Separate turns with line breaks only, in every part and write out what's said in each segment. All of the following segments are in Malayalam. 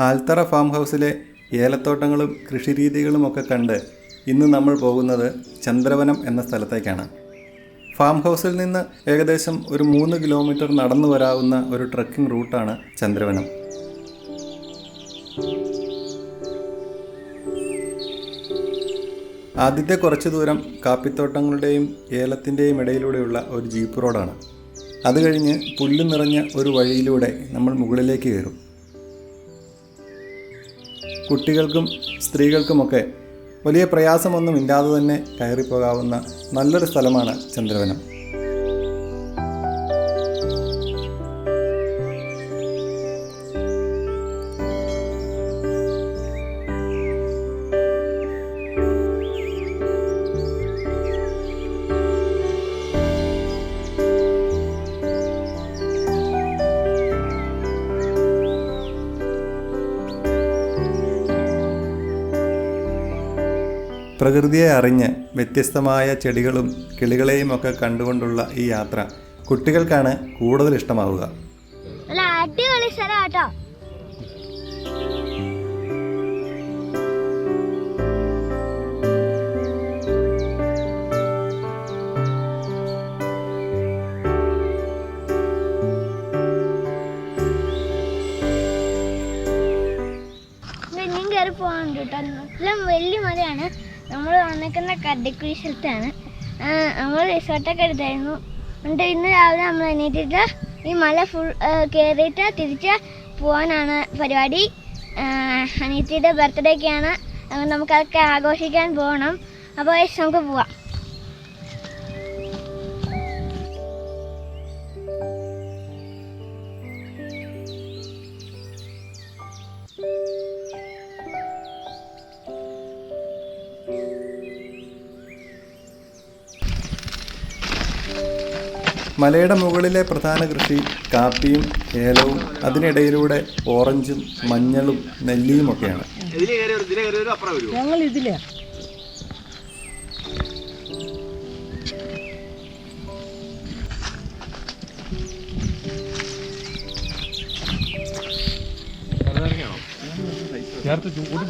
ആൽത്തറ ഫാം ഹൗസിലെ ഏലത്തോട്ടങ്ങളും കൃഷിരീതികളും ഒക്കെ കണ്ട് ഇന്ന് നമ്മൾ പോകുന്നത് ചന്ദ്രവനം എന്ന സ്ഥലത്തേക്കാണ്. ഫാം ഹൗസിൽ നിന്ന് ഏകദേശം ഒരു മൂന്ന് കിലോമീറ്റർ നടന്നു വരാവുന്ന ഒരു ട്രക്കിംഗ് റൂട്ടാണ് ചന്ദ്രവനം. ആദ്യത്തെ കുറച്ച് ദൂരം കാപ്പിത്തോട്ടങ്ങളുടെയും ഏലത്തിന്റെയും ഇടയിലൂടെയുള്ള ഒരു ജീപ്പ് റോഡാണ്. അത് കഴിഞ്ഞ് പുല്ല് നിറഞ്ഞ ഒരു വഴിയിലൂടെ നമ്മൾ മുകളിലേക്ക് കയറും. കുട്ടികൾക്കും സ്ത്രീകൾക്കുമൊക്കെ വലിയ പ്രയാസമൊന്നും ഇല്ലാതെ തന്നെ കയറിപ്പോകാവുന്ന നല്ലൊരു സ്ഥലമാണ് ചന്ദ്രവനം. പ്രകൃതിയെ അറിഞ്ഞ് വ്യത്യസ്തമായ ചെടികളും കിളികളെയും ഒക്കെ കണ്ടുകൊണ്ടുള്ള ഈ യാത്ര കുട്ടികൾക്കാണ് കൂടുതൽ ഇഷ്ടമാവുക.
അടിപൊളി വലിയ മലയാണ്. വന്നിക്കുന്ന കടക്കുഴി സ്ഥലത്താണ്. നമ്മൾ റിസോർട്ടൊക്കെ എടുത്തായിരുന്നു. എന്നിട്ട് ഇന്ന് രാവിലെ നമ്മൾ എണീറ്റിട്ട് ഈ മല ഫുൾ കയറിയിട്ട് തിരിച്ച് പോകാനാണ് പരിപാടി. അനിയത്തിയുടെ ബർത്ത്ഡേക്കാണ് അതുകൊണ്ട് നമുക്കതൊക്കെ ആഘോഷിക്കാൻ പോകണം അപ്പോൾ നമുക്ക് പോവാം.
മലയുടെ മുകളിലെ പ്രധാന കൃഷി കാപ്പിയും ഏലവും. അതിനിടയിലൂടെ ഓറഞ്ചും മഞ്ഞളും നെല്ലിയും ഒക്കെയാണ്?
ഞങ്ങൾ ഇതിലെ
ചേർത്ത് ചൂട്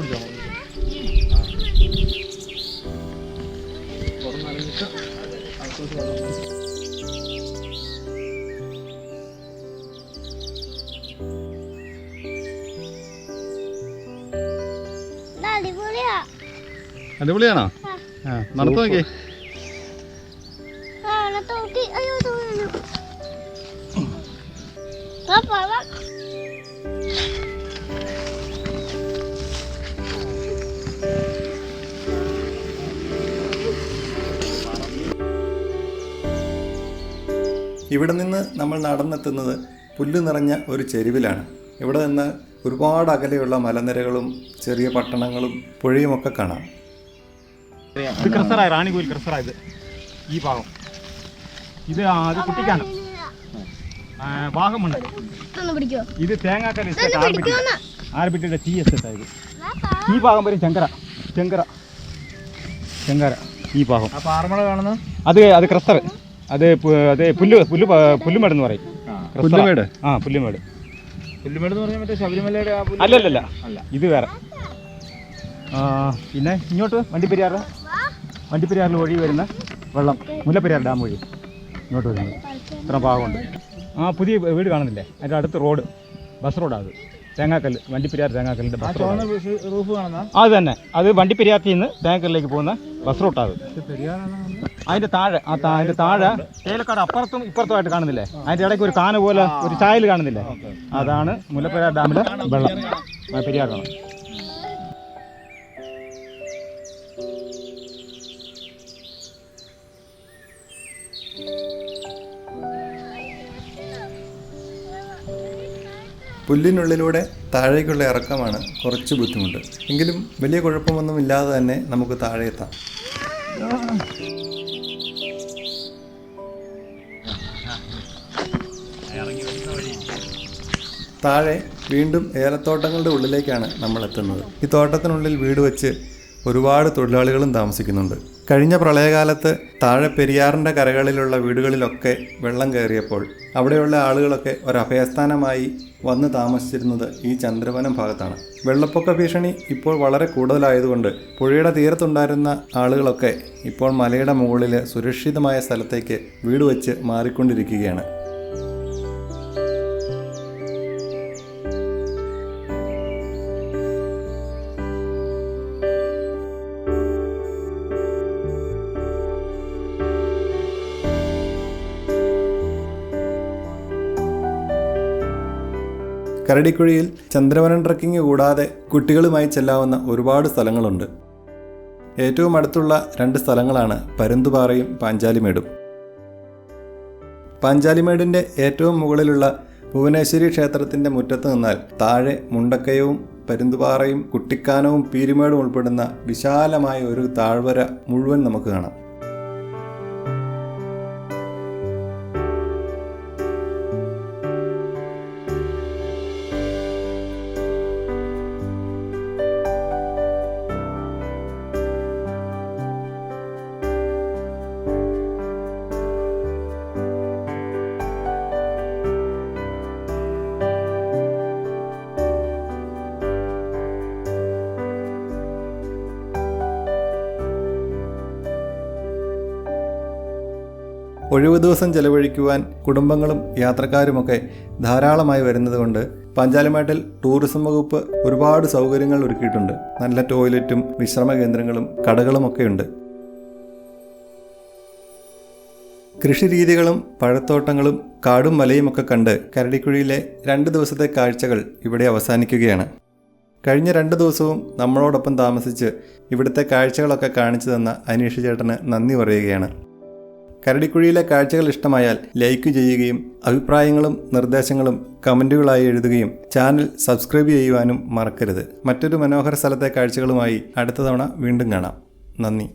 അടിപൊളിയാണോ? ആ. നടത്തു
നോക്കി.
ഇവിടെ നിന്ന് നമ്മൾ നടന്നെത്തുന്നത് പുല്ല് നിറഞ്ഞ ഒരു ചെരുവിലാണ്. ഇവിടെ നിന്ന് ഒരുപാട് അകലെയുള്ള മലനിരകളും ചെറിയ പട്ടണങ്ങളും പുഴയുമൊക്കെ കാണാം.
ഇത് ക്രസറായ റാണികോയിൽ ക്രസറായത് ഈ ഭാഗം. ഇത് അത് കുട്ടിക്കാണ്
പിടിക്കോ.
ഇത്
പിടിക്കോന്ന്
ആർബിറ്റിയുടെ ടി എസ് ആയത് ഈ ഭാഗം വരും ചെങ്കര ചെങ്കര ചെങ്കര ഈ ഭാഗം.
ആ ആറുമഴ കാണുന്ന
അത് അത് ക്രസർ അത് അത് പുല്ല് പുല്ല് പുല്ലുമേട് എന്ന് പറയും.
പുല്ലുമേട്?
ആ പുല്ലുമേട്.
പുല്ലുമേട് എന്ന് പറഞ്ഞാൽ മറ്റേ ശബരിമലയുടെ ആ പുല്ല്?
അല്ലല്ലല്ല.
അല്ല.
ഇത് വേറെ. ആ, പിന്നെ ഇങ്ങോട്ട് വണ്ടി വണ്ടിപ്പെരിയാറ് വണ്ടിപ്പെരിയാറിൽ വഴി വരുന്ന വെള്ളം മുല്ലപ്പെരിയാർ ഡാം വഴി ഇങ്ങോട്ട് വരുന്നത്. ഇത്ര ഭാഗമുണ്ട്. ആ പുതിയ വീട് കാണുന്നില്ലേ? അതിന്റെ അടുത്ത് റോഡ് ബസ് റോഡാണ് അത്. തേങ്ങാക്കല്ല് വണ്ടിപ്പെരിയാർ
തേങ്ങാക്കല്ലിന്റെ
ബസ്
റോഡാണ്
റോഡ് അത്. തന്നെ. അത് വണ്ടിപ്പെരിയാറ്റിൽ നിന്ന് തേങ്ങാക്കല്ലിലേക്ക് പോകുന്ന ബസ് റൂട്ടാണ് അതിന്റെ താഴെ ആ അതിന്റെ താഴെ തേയിലക്കാട് അപ്പുറത്തും ഇപ്പുറത്തുമായിട്ട് കാണുന്നില്ലേ? അതിന്റെ ഇടയ്ക്ക് ഒരു കാന പോലെ ഒരു ചായൽ കാണുന്നില്ലേ? അതാണ് മുല്ലപ്പെരിയാർ ഡാമിലെ വെള്ളം. പെരിയാറാണ്
പുല്ലിനുള്ളിലൂടെ താഴേക്കുള്ള ഇറക്കമാണ് കുറച്ച് ബുദ്ധിമുട്ട്. എങ്കിലും വലിയ കുഴപ്പമൊന്നും ഇല്ലാതെ തന്നെ നമുക്ക് താഴെ എത്താം. താഴെ വീണ്ടും ഏലത്തോട്ടങ്ങളുടെ ഉള്ളിലേക്കാണ് നമ്മൾ എത്തുന്നത്. ഈ തോട്ടത്തിനുള്ളിൽ വീട് വെച്ച് ഒരുപാട് തൊഴിലാളികളും താമസിക്കുന്നുണ്ട്. കഴിഞ്ഞ പ്രളയകാലത്ത് താഴെ പെരിയാറിന്റെ കരകളിലുള്ള വീടുകളിലൊക്കെ വെള്ളം കയറിയപ്പോൾ അവിടെയുള്ള ആളുകളൊക്കെ ഒരു അഭയസ്ഥാനമായി വന്ന് താമസിച്ചിരുന്നത് ഈ ചന്ദ്രവനം ഭാഗത്താണ്. വെള്ളപ്പൊക്ക ഭീഷണി ഇപ്പോൾ വളരെ കൂടുതലായതുകൊണ്ട് പുഴയുടെ തീരത്തുണ്ടായിരുന്ന ആളുകളൊക്കെ ഇപ്പോൾ മലയുടെ മുകളിൽ സുരക്ഷിതമായ സ്ഥലത്തേക്ക് വീട് വെച്ച് മാറിക്കൊണ്ടിരിക്കുകയാണ്. കരടിക്കുഴിയിൽ ചന്ദ്രവനം ട്രക്കിംഗ് കൂടാതെ കുട്ടികളുമായി ചെല്ലാവുന്ന ഒരുപാട് സ്ഥലങ്ങളുണ്ട്. ഏറ്റവും അടുത്തുള്ള രണ്ട് സ്ഥലങ്ങളാണ് പരുന്തുപാറയും പാഞ്ചാലിമേടും. പാഞ്ചാലിമേടിന്റെ ഏറ്റവും മുകളിലുള്ള ഭുവനേശ്വരി ക്ഷേത്രത്തിന്റെ മുറ്റത്ത് നിന്നാൽ താഴെ മുണ്ടക്കയവും പരുന്തുപാറയും കുട്ടിക്കാനവും പീരുമേടും ഉൾപ്പെടുന്ന വിശാലമായ ഒരു താഴ്വര മുഴുവൻ നമുക്ക് കാണാം. ഒഴിവു ദിവസം ചെലവഴിക്കുവാൻ കുടുംബങ്ങളും യാത്രക്കാരുമൊക്കെ ധാരാളമായി വരുന്നതുകൊണ്ട് പഞ്ചാലിമേട്ടിൽ ടൂറിസം വകുപ്പ് ഒരുപാട് സൗകര്യങ്ങൾ ഒരുക്കിയിട്ടുണ്ട്. നല്ല ടോയ്ലറ്റും വിശ്രമ കേന്ദ്രങ്ങളും കടകളും കടകളുമൊക്കെയുണ്ട് കൃഷിരീതികളും പഴത്തോട്ടങ്ങളും കാടും മലയും ഒക്കെ കണ്ട് കരടിക്കുഴിയിലെ രണ്ട് ദിവസത്തെ കാഴ്ചകൾ ഇവിടെ അവസാനിക്കുകയാണ്. കഴിഞ്ഞ രണ്ട് ദിവസവും നമ്മളോടൊപ്പം താമസിച്ച് ഇവിടുത്തെ കാഴ്ചകളൊക്കെ കാണിച്ചു തന്ന അനീഷ് ചേട്ടന് നന്ദി പറയുകയാണ്. കരടിക്കുഴിയിലെ കാഴ്ചകൾ ഇഷ്ടമായാൽ ലൈക്ക് ചെയ്യുകയും അഭിപ്രായങ്ങളും നിർദ്ദേശങ്ങളും കമന്റുകളായി എഴുതുകയും ചാനൽ സബ്സ്ക്രൈബ് ചെയ്യുവാനും മറക്കരുത്. മറ്റൊരു മനോഹര സ്ഥലത്തെ കാഴ്ചകളുമായി അടുത്ത തവണ വീണ്ടും കാണാം. നന്ദി.